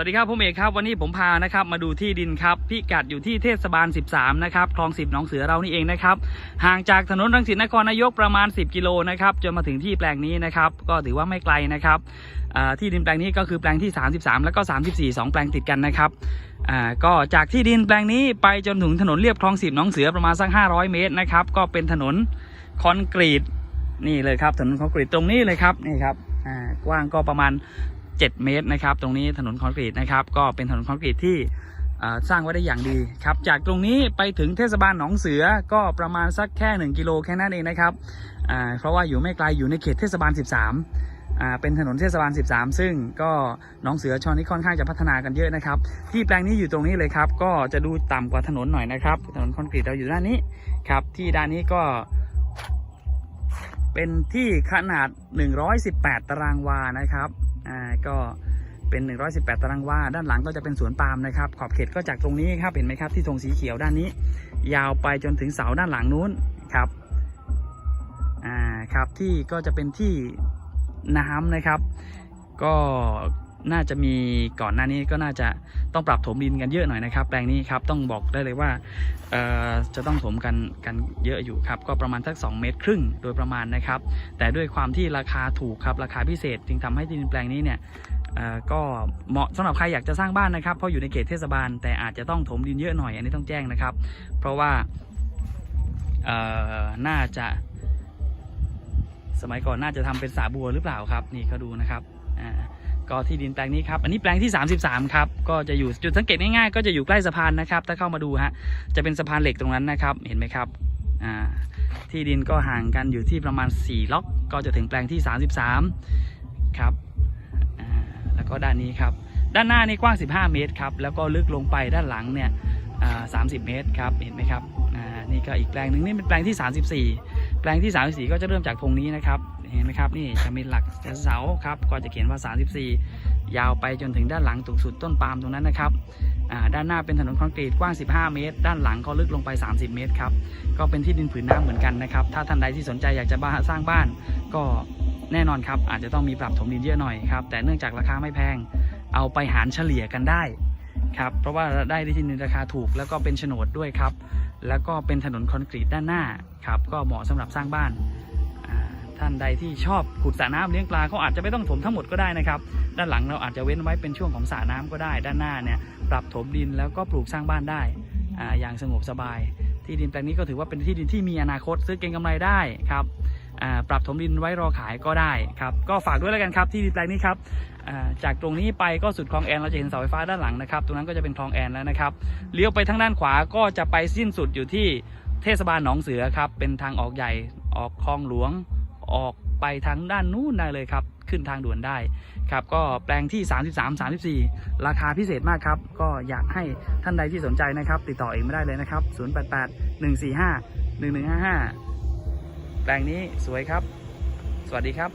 วัสดีครับผมเอกครับวันนี้ผมพานะครับมาดูที่ดินครับพิกัดอยู่ที่เทศบาล 13 นะครับคลอง 10หนองเสือเรานี่เองนะครับห่างจากถนนรังสิตนครนายกประมาณ 10 กิโลนะครับจนมาถึงที่แปลงนี้นะครับก็ถือว่าไม่ไกลนะครับที่ดินแปลงนี้ก็คือแปลงที่ 33 แล้วก็ 34 2 แปลงติดกันนะครับก็จากที่ดินแปลงนี้ไปจนถึงถนนเรียบคลอง 10หนองเสือประมาณสัก 500 เมตรนะครับก็เป็นถนนคอนกรีตนี่เลยครับถนนคอนกรีตตรงนี้เลยครับนี่ครับกว้างก็ประมาณ 7 เมตรนะครับ ตรงนี้ถนนคอนกรีตนะครับ ก็เป็นถนนคอนกรีตที่สร้างไว้ได้อย่างดีครับ จากตรงนี้ไปถึงเทศบาลหนองเสือก็ประมาณสักแค่ 1 กิโลแค่นั้นเองนะครับ เพราะว่าอยู่ไม่ไกลอยู่ในเขตเทศบาล 13อ่าเป็นถนนเทศบาล 13 ซึ่งก็หนองเสือชอนนี้ค่อนข้างจะพัฒนากันเยอะนะครับ ที่แปลงนี้อยู่ตรงนี้เลยครับ ก็จะดูต่ำกว่าถนนหน่อยนะครับ ถนนคอนกรีตเราอยู่ด้านนี้ครับ ที่ด้านนี้ก็ เป็นที่ขนาด 118 ตารางวานะครับอ่าก็เป็น 118 ตารางวา ด้านหลังก็จะเป็นสวนปาล์มนะครับ ขอบเขตก็จากตรงนี้ครับ เห็นไหมครับ ที่ธงสีเขียวด้านนี้ ยาวไปจนถึงเสาด้านหลังนู้นครับ อ่า ครับ ที่ก็จะเป็นที่น้ำนะครับ ก็ น่าจะมีก่อนหน้านี้ก็น่าจะต้องปรับถมดินกันเยอะหน่อยนะครับ แปลงนี้ครับต้องบอกได้เลยว่าจะต้องถมกันกันเยอะอยู่ครับ ก็ประมาณสัก 2 เมตรครึ่งโดยประมาณนะครับ แต่ด้วยความที่ราคาถูกครับราคาพิเศษจึงทำให้ดินแปลงนี้เนี่ยก็เหมาะสำหรับใครอยากจะสร้างบ้านนะครับ เพราะอยู่ในเขตเทศบาล แต่อาจจะต้องถมดินเยอะหน่อยอันนี้ต้องแจ้งนะครับ เพราะว่าน่าจะ สมัยก่อนน่าจะทำเป็นสาบัวหรือเปล่าครับ นี่ก็ดูนะครับอ่า ก็ที่ดินแปลงนี้ครับ อันนี้แปลงที่ 33 ครับ ก็จะอยู่จุดสังเกตง่ายๆ ก็จะอยู่ใกล้สะพานนะครับ ถ้าเข้ามาดูฮะ จะเป็นสะพานเหล็กตรงนั้นนะครับ เห็นไหมครับ อ่า ที่ดินก็ห่างกันอยู่ที่ประมาณ 4 ล็อก ก็จะถึงแปลงที่ 33 ครับ อ่า แล้วก็ด้านนี้ครับ ด้านหน้านี่กว้าง 15 เมตรครับ แล้วก็ลึกลงไปด้านหลังเนี่ยอ่า30เมตรครับ เห็นไหมครับ อ่า นี่ก็อีกแปลงหนึ่งนี่เป็นแปลงที่ 34 แปลงที่ 34 ก็จะเริ่มจากตรงนี้นะครับ เห็นไหมครับนี่จะมีหลักเสาครับก็จะเขียนว่า 34 ยาวไปจนถึงด้านหลังตรงสุดต้นปาล์มตรงนั้นนะครับด้านหน้าเป็นถนนคอนกรีตกว้าง 15 เมตร ด้านหลังก็ลึกลงไป 30 เมตรครับก็เป็นที่ดินผืนน้ำเหมือนกันนะครับถ้าท่านใดที่สนใจอยากจะบ้าสร้างบ้าน ก็แน่นอนครับอาจจะต้องมีปรับถมดินเยอะหน่อยครับแต่เนื่องจากราคาไม่แพงเอาไปหารเฉลี่ยกันได้ครับเพราะว่าได้ที่ดินราคาถูกแล้วก็เป็นโฉนดด้วยครับแล้วก็เป็นถนนคอนกรีตด้านหน้าครับก็เหมาะสำหรับสร้างบ้าน ท่านใดที่ชอบขุดสระน้ำเลี้ยงปลาเขาอาจจะไม่ต้องถมทั้งหมดก็ได้นะครับด้านหลังเราอาจจะเว้นไว้เป็นช่วงของสระน้ำก็ได้ ด้านหน้าเนี่ยปรับถมดินแล้วก็ปลูกสร้างบ้านได้ออย่างสงบสบาย ที่ดินแปลงนี้ก็ถือว่าเป็นที่ดินที่มีอนาคตซื้อเก็งกำไรได้ครับปรับถมดินไว้รอขายก็ได้ครับก็ฝากด้วยแล้วกันครับที่ดินแปลงนี้ครับจากตรงนี้ไปก็สุดคลองแอนเราจะเห็นเสาไฟฟ้าด้านหลังนะครับตรงนั้นก็จะเป็นคลองแอนแล้วนะครับเลี้ยวไปทางด้านขวาก็จะไปสิ้นสุดอยู่ที่เทศบาลหนองเสือครับเป็นทางออกใหญ่ออกคลองหลวง ออกไปทางด้านนู้นได้เลยครับ ขึ้นทางด่วนได้ครับ ก็แปลงที่ 33 34 ราคาพิเศษมากครับ ก็อยากให้ท่านใดที่สนใจนะครับ ติดต่อเองไม่ได้เลยนะครับ 088 145 1155 แปลงนี้สวยครับ สวัสดีครับ